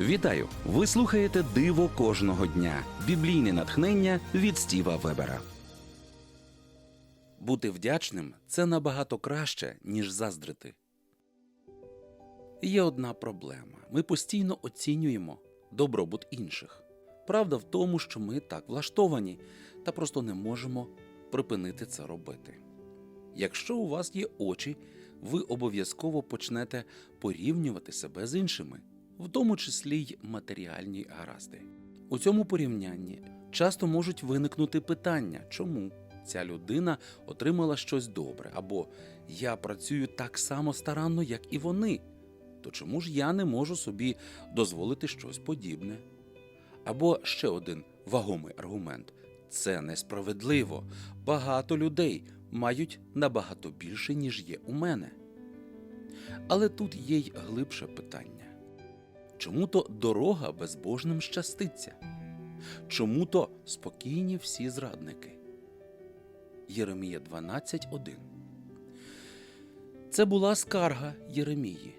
Вітаю! Ви слухаєте Диво кожного дня. Біблійне натхнення від Стіва Вебера. Бути вдячним це набагато краще, ніж заздрити. Є одна проблема: ми постійно оцінюємо добробут інших. Правда в тому, що ми так влаштовані та просто не можемо припинити це робити. Якщо у вас є очі, ви обов'язково почнете порівнювати себе з іншими, в тому числі й матеріальні гаразди. У цьому порівнянні часто можуть виникнути питання, чому ця людина отримала щось добре, або я працюю так само старанно, як і вони, то чому ж я не можу собі дозволити щось подібне? Або ще один вагомий аргумент це несправедливо. Багато людей мають набагато більше, ніж є у мене. Але тут є й глибше питання. Чому то дорога безбожним щаститься? Чому то спокійні всі зрадники? Єремія 12.1 Це була скарга Єремії.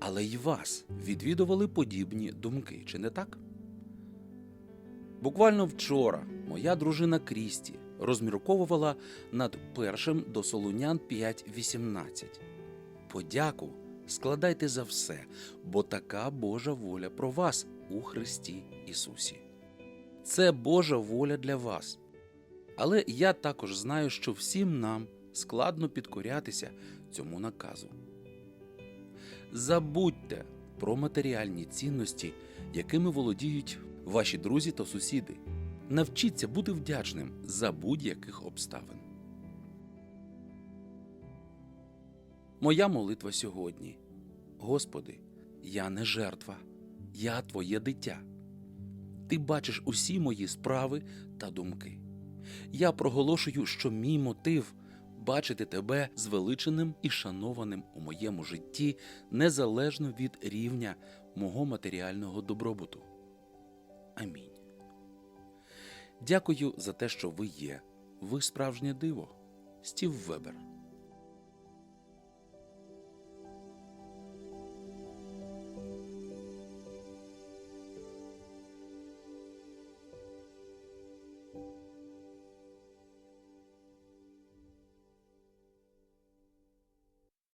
Але й вас відвідували подібні думки, чи не так? Буквально вчора моя дружина Крісті розмірковувала над першим до Солунян 5.18. Подяку складайте за все, бо така Божа воля про вас у Христі Ісусі. Це Божа воля для вас. Але я також знаю, що всім нам складно підкорятися цьому наказу. Забудьте про матеріальні цінності, якими володіють ваші друзі та сусіди. Навчіться бути вдячним за будь-яких обставин. Моя молитва сьогодні. Господи, я не жертва, я Твоє дитя. Ти бачиш усі мої справи та думки. Я проголошую, що мій мотив бачити тебе звеличеним і шанованим у моєму житті незалежно від рівня мого матеріального добробуту. Амінь. Дякую за те, що ви є. Ви справжнє диво. Стів Вебер.